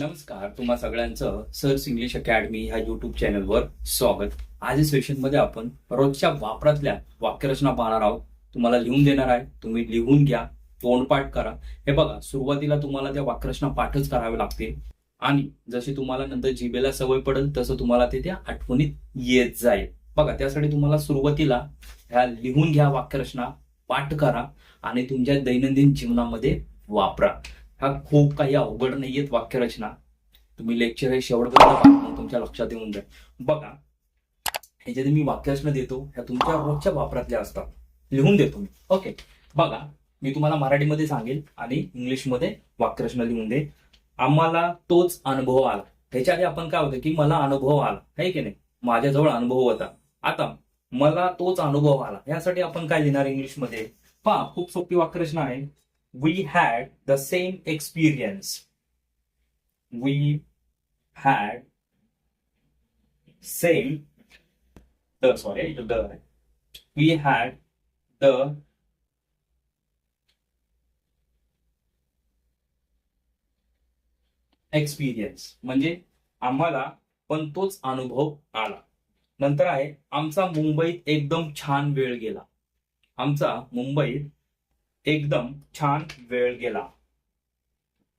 नमस्कार तुम्हा सगळ्यांचं सर्स इंग्लिश अकॅडमी ह्या युट्यूब चॅनलवर स्वागत. आज सेशनमध्ये आपण रोजच्या वापरातल्या वाक्यरचना पाहणार आहोत. तुम्हाला लिहून देणार आहे तुम्ही लिहून घ्या तोंडपाठ करा. हे बघा सुरुवातीला तुम्हाला त्या वाक्यरचना पाठच करावे लागते. आणि जशी तुम्हाला नंतर जिबेला सवय पडेल तसं तुम्हाला ते त्या आठवणीत येत जाईल. बघा त्यासाठी तुम्हाला सुरुवातीला ह्या लिहून घ्या वाक्यरचना पाठ करा आणि तुमच्या दैनंदिन जीवनामध्ये वापरा. हा खूप काही अवघड नाहीयेत वाक्यरचना. तुम्ही लेक्चर हे शेवटपर्यंत तुमच्या लक्षात येऊन जाईल. बघा ह्याच्यात मी वाक्यरचना देतो ह्या तुमच्या रोजच्या वापरातल्या असतात. लिहून देतो मी. ओके बघा मी तुम्हाला मराठीमध्ये सांगेल आणि इंग्लिशमध्ये वाक्यरचना लिहून दे आम्हाला तोच अनुभव आला. ह्याच्या आधी आपण काय होतं की मला अनुभव आला. आहे की नाही? माझ्याजवळ अनुभव होता. आता मला तोच अनुभव आला. यासाठी आपण काय लिहिणार इंग्लिशमध्ये? पहा खूप सोपी वाक्यरचना आहे. We had the same experience. We had same the sorry the we had the experience म्हणजे आम्हाला पण तोच अनुभव आला. नंतर आहे आमचा मुंबईत एकदम छान वेळ गेला. आमचा मुंबईत एकदम छान वेळ गेला.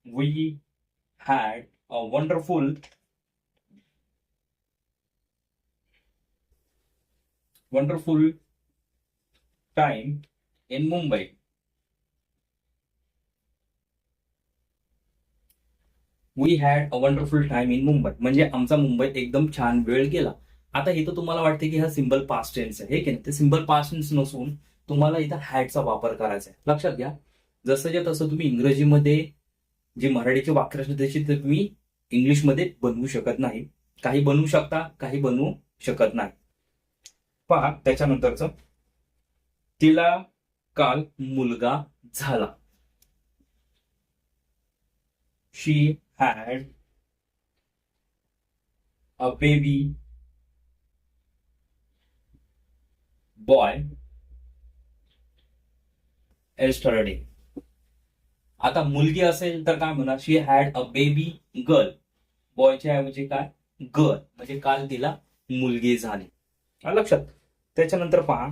We had a wonderful wonderful time in Mumbai we had a wonderful time in Mumbai म्हणजे आमचा मुंबईत एकदम छान वेळ गेला. आता इथं तुम्हाला वाटते की हा सिंपल पास्ट टेन्स आहे हे की नाही? ते सिंपल पास्ट टेन्स नसून तुम्हाला इथं हॅडचा वापर करायचा आहे. लक्षात घ्या. जसं जे तसं तुम्ही इंग्रजीमध्ये जे मराठीचे वाक्यरचना त्याची तर तुम्ही इंग्लिशमध्ये बनवू शकत नाही. काही बनवू शकता काही बनवू शकत नाही. पहा त्याच्यानंतरच. तिला काल मुलगा झाला. She had a baby boy yesterday आता मुलगी असेल तर काय म्हणा she had a baby girl बॉयच्या ऐवजी काय? गर्ल म्हणजे काल तिला मुलगी झाली. लक्षात. त्याच्यानंतर पहा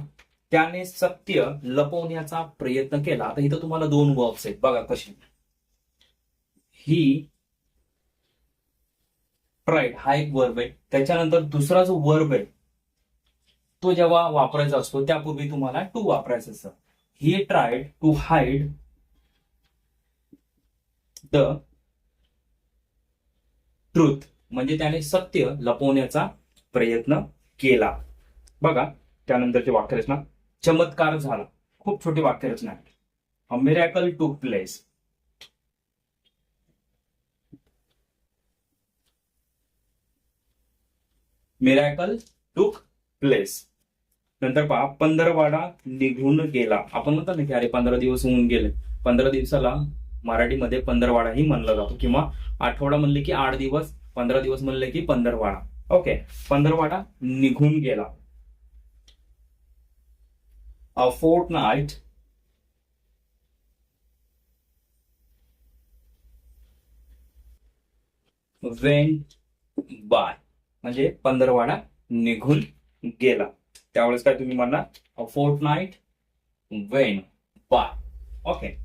त्याने सत्य लपवण्याचा प्रयत्न केला. आता इथं तुम्हाला दोन वर्ब्स आहेत. बघा कशी. ही ट्राईड हा एक वर्ब आहे. त्याच्यानंतर दुसरा जो वर्ब आहे तो जेव्हा वापरायचा असतो त्यापूर्वी तुम्हाला टू वापरायचं असतं. He tried to hide the truth. म्हणजे त्याने सत्य लपवण्याचा प्रयत्न केला. बघा त्यानंतरची वाक्यरचना चमत्कार झाला. खूप छोटी वाक्यरचना आहे. Miracle to place miracle took place नंतर पहा पंधरवाडा निघून गेला. आपण म्हणतो ना की अरे पंधरा दिवस होऊन गेले. पंधरा दिवसाला मराठीमध्ये पंधरवाडाही म्हणला जातो. किंवा आठवडा म्हणले की आठ दिवस पंधरा दिवस म्हणले की पंधरवाडा. ओके पंधरवाडा निघून गेला. A fortnight went by म्हणजे पंधरवाडा निघून गेला. त्यावेळेस काय तुम्ही म्हणणार? A fortnight went by okay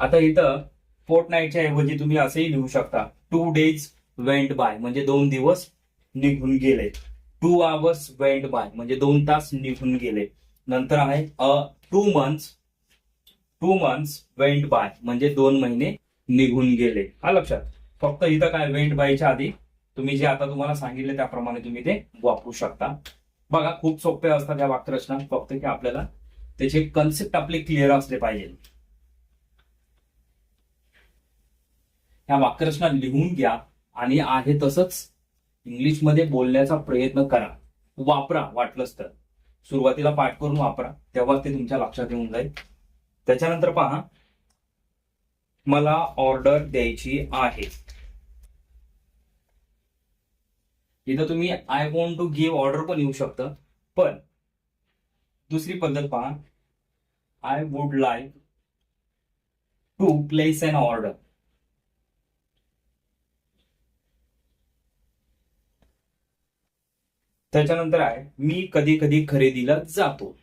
आता इथं फोर्ट नाईटच्या ऐवजी तुम्ही असेही लिहू शकता. टू डेज वेंट बाय म्हणजे दोन दिवस निघून गेले. टू आवर्स वेंट बाय म्हणजे दोन तास निघून गेले. नंतर आहे a two months two months went by म्हणजे दोन महिने निघून गेले. हा लक्षात. फक्त इथं काय वेंट बायच्या आधी तुम्ही जे आता तुम्हाला सांगितले त्याप्रमाणे तुम्ही ते वापरू शकता. बघा खूप सोपे असतात या वाक्यरचना. फक्त की आपल्याला त्याचे कन्सेप्ट आपले क्लिअर असले पाहिजे. ह्या वाक्यरचना लिहून घ्या आणि आहे तसंच इंग्लिशमध्ये बोलण्याचा प्रयत्न करा. वापरा वाटलंच तर. सुरुवातीला पाठ करून वापरा तेव्हा ते तुमच्या लक्षात येऊन जाईल. त्याच्यानंतर पहा मला ऑर्डर द्यायची आहे. इथं तुम्ही I want to give order पण येऊ शकतं. पण दुसरी पद्धत पहा. I would like to place an order त्याच्यानंतर आहे मी कधी कधी खरेदीला जातो.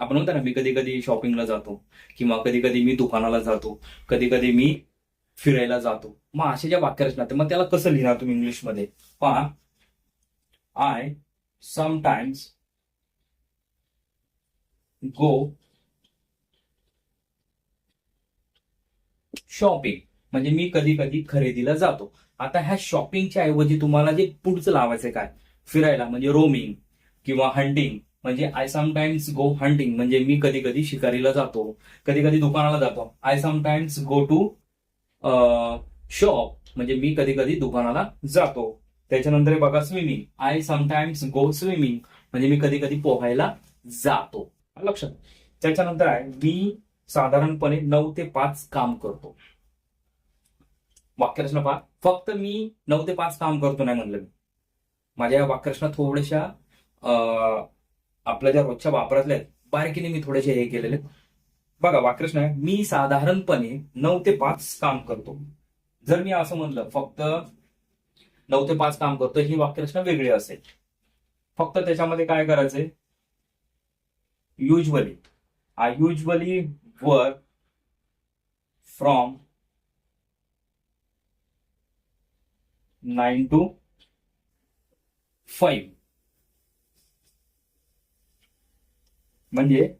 आपण म्हणतो ना मी कधी कधी शॉपिंगला जातो किंवा कधी कधी मी दुकानाला जातो कधी कधी मी फिरायला जातो. मग अशा ज्या वाक्यरचना मग त्याला कसं लिहिणार तुम्ही इंग्लिशमध्ये पहा. आय sometimes गो शॉपिंग म्हणजे मी कधी कधी खरेदीला जातो. आता ह्या शॉपिंगच्या ऐवजी तुम्हाला जे पुढचं लावायचं काय? फिरायला म्हणजे रोमिंग किंवा हंटिंग म्हणजे आय समटाइम्स गो हंटिंग म्हणजे मी कधी कधी शिकारीला जातो. कधी कधी दुकानाला जातो. I sometimes go to shop म्हणजे मी कधी कधी दुकानाला जातो. त्याच्यानंतर हे बघा swimming I sometimes go swimming म्हणजे मी कधी कधी पोहायला जातो. लक्षात. त्याच्यानंतर आहे मी साधारणपणे नऊ ते पाच काम करतो. वाक्यरचना पहा. फक्त मी नऊ ते पाच काम करतो नाही म्हणलं मी. माझ्या या वाक्यरचना थोड्याशा आपल्या ज्या रोजच्या वापरातल्या आहेत बारकीने मी थोडेसे हे केलेले बघा वाक्यरचना आहे. मी साधारणपणे नऊ ते पाच काम करतो. जर मी असं म्हणलं फक्त नऊ ते पाच काम करतो ही वाक्यरचना वेगळी असेल. फक्त त्याच्यामध्ये काय करायचंय? Usually I usually work from nine to five म्हणजे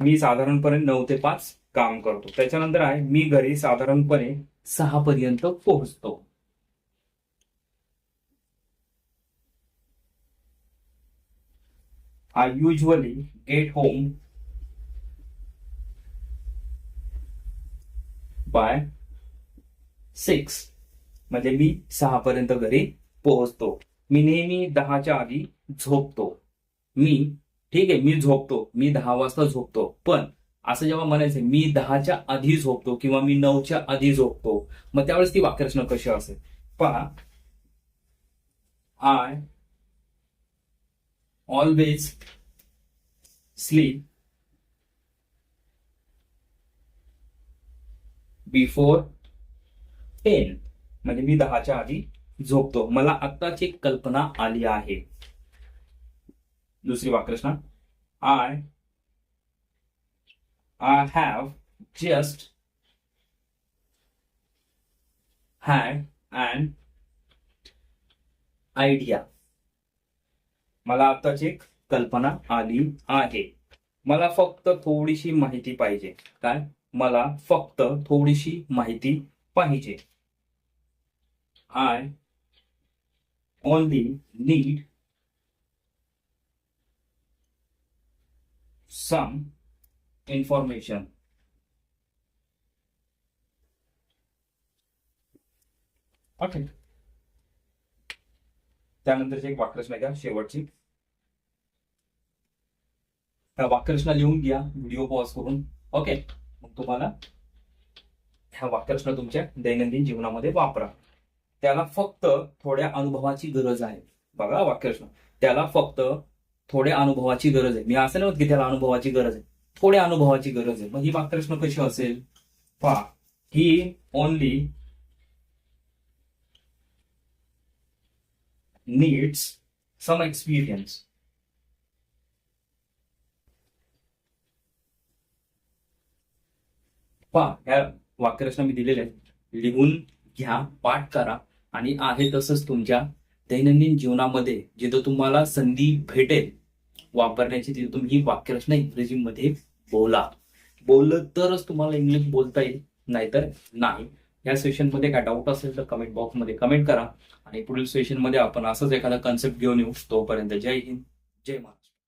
मी साधारणपणे नऊ ते पाच काम करतो. त्याच्यानंतर आहे मी घरी साधारणपणे सहा पर्यंत पोहोचतो. I usually get home by six म्हणजे मी सहा पर्यंत घरी पोहोचतो. मी नेहमी दहाच्या आधी झोपतो. मी ठीक आहे मी झोपतो. मी दहा वाजता झोपतो. पण असं जेव्हा म्हणायचं मी दहाच्या आधी झोपतो किंवा मी नऊच्या आधी झोपतो मग त्यावेळेस ती वाक्यरचना कशी असेल? पहा I always sleep before ten म्हणजे मी दहाच्या आधी झोपतो. मला आत्ताची कल्पना आली आहे. दुसरी वाकृष्णा I I have just had and idea मला आत्ताची एक कल्पना आली आहे. मला फक्त थोडीशी माहिती पाहिजे. काय? मला फक्त थोडीशी माहिती पाहिजे. I only need some information okay त्यानंतरची एक वाक्यरचना घ्या शेवटची. त्या वाक्यरचना लिहून घ्या. व्हिडिओ पॉज करून. ओके मग तुम्हाला ह्या वाक्यरचना तुमच्या दैनंदिन जीवनामध्ये वापरा. त्याला फक्त थोड्या अनुभवाची गरज आहे. बघा वाक्यरचना त्याला फक्त थोड्या अनुभवाची गरज आहे. मी असं नव्हतं की त्याला अनुभवाची गरज आहे. थोड्या अनुभवाची गरज आहे. मग ही वाक्यरचना कशी असेल? पहा. ही ओनली needs some experience. पहा ह्या वाक्यरचना मी दिलेल्या आहेत. लिहून घ्या पाठ करा. आणि आहे तसंच तुमच्या दैनंदिन जीवनामध्ये जिथं तुम्हाला संधी भेटेल वापरण्याची तिथे तुम्ही ही वाक्यरचना इंग्रजीमध्ये बोला. बोललं तरच तुम्हाला इंग्लिश बोलता येईल नाहीतर नाही. या सेशनमध्ये काय डाऊट असेल तर कमेंट बॉक्समध्ये कमेंट करा. आणि पुढील सेशनमध्ये आपण असंच एखादा कन्सेप्ट घेऊन येऊ. तोपर्यंत जय हिंद जय महाराष्ट्र